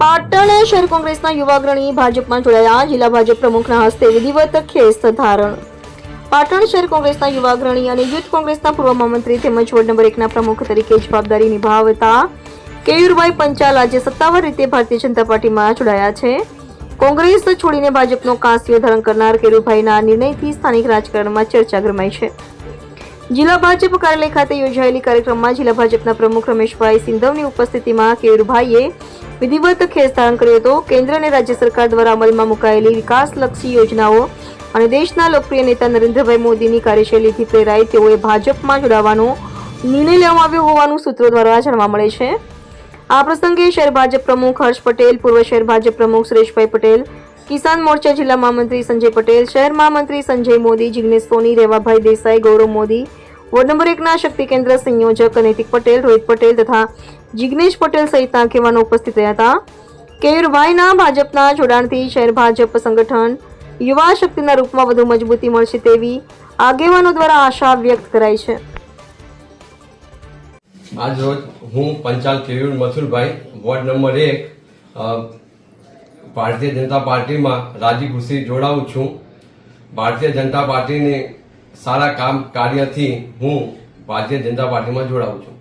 પાટણ શહેર કોંગ્રેસના યુવા અગ્રણી ભાજપમાં જોડાયા. જિલ્લા ભાજપ પ્રમુખના હસ્તે વિધિવત ખેસ ધારણ. પાટણ શહેર કોંગ્રેસના યુવા અગ્રણી અને યુથ કોંગ્રેસના પૂર્વ મહામંત્રી તેમજ વોર્ડ નંબર એકના પ્રમુખ તરીકે જવાબદારી નિભાવતા કેયુરભાઈ પંચાલ આજે સત્તાવાર રીતે ભારતીય જનતા પાર્ટીમાં જોડાયા છે. કોંગ્રેસ છોડીને ભાજપનો કાંસ્યો ધારણ કરનાર કેયુરભાઈના નિર્ણયથી સ્થાનિક રાજકારણમાં ચર્ચા ગરમાઈ છે. જિલ્લા ભાજપ કાર્યાલય ખાતે યોજાયેલી કાર્યક્રમમાં જિલ્લા ભાજપના પ્રમુખ રમેશભાઈ સિંધવની ઉપસ્થિતિમાં કેયુરભાઈએ વિધિવત ધારણ કર્યો હતો. કેન્દ્ર અને રાજ્ય સરકાર દ્વારા અમલમાં મુકાયેલી વિકાસલક્ષી યોજનાઓ અને દેશના લોકપ્રિય નેતા નરેન્દ્રભાઈ મોદીની કાર્યશૈલીથી પ્રેરાઈ તેઓએ ભાજપમાં જોડાવાનો નિર્ણય લેવામાં આવ્યો હોવાનું સૂત્રો દ્વારા જાણવા મળે છે. આ પ્રસંગે શહેર ભાજપ પ્રમુખ હર્ષ પટેલ, પૂર્વ શહેર ભાજપ પ્રમુખ સુરેશભાઈ પટેલ, કિસાન મોરચા જિલ્લા મહામંત્રી સંજય પટેલ, શહેર મહામંત્રી સંજય મોદી, જિગ્નેશ સોની, રેવાભાઈ દેસાઈ, ગૌરવ મોદી વોર્ડ નંબર એકના શક્તિ કેન્દ્ર સંયોજક નૈતિક પટેલ, રોહિત પટેલ તથા જિગ્નેશ પટેલ સહિતના આગેવાનો ઉપસ્થિત રહ્યા હતા. કેયુરભાઈના ભાજપના જોડાણથી શહેર ભાજપ સંગઠન યુવા શક્તિના રૂપમાં વધુ મજબૂતી મળશે તેવી આગેવાનો દ્વારા આશા વ્યક્ત કરાઈ છે. આજ રોજ હું પંચાલ કેયુર મથુરભાઈ, વોર્ડ નંબર એક ભારતીય જનતા પાર્ટીમાં રાજીવ ખુશી જોડાઉં છું. ભારતીય જનતા પાર્ટીની સારા કામ કાર્યથી હું ભારતીય જનતા પાર્ટીમાં જોડાઉં છું.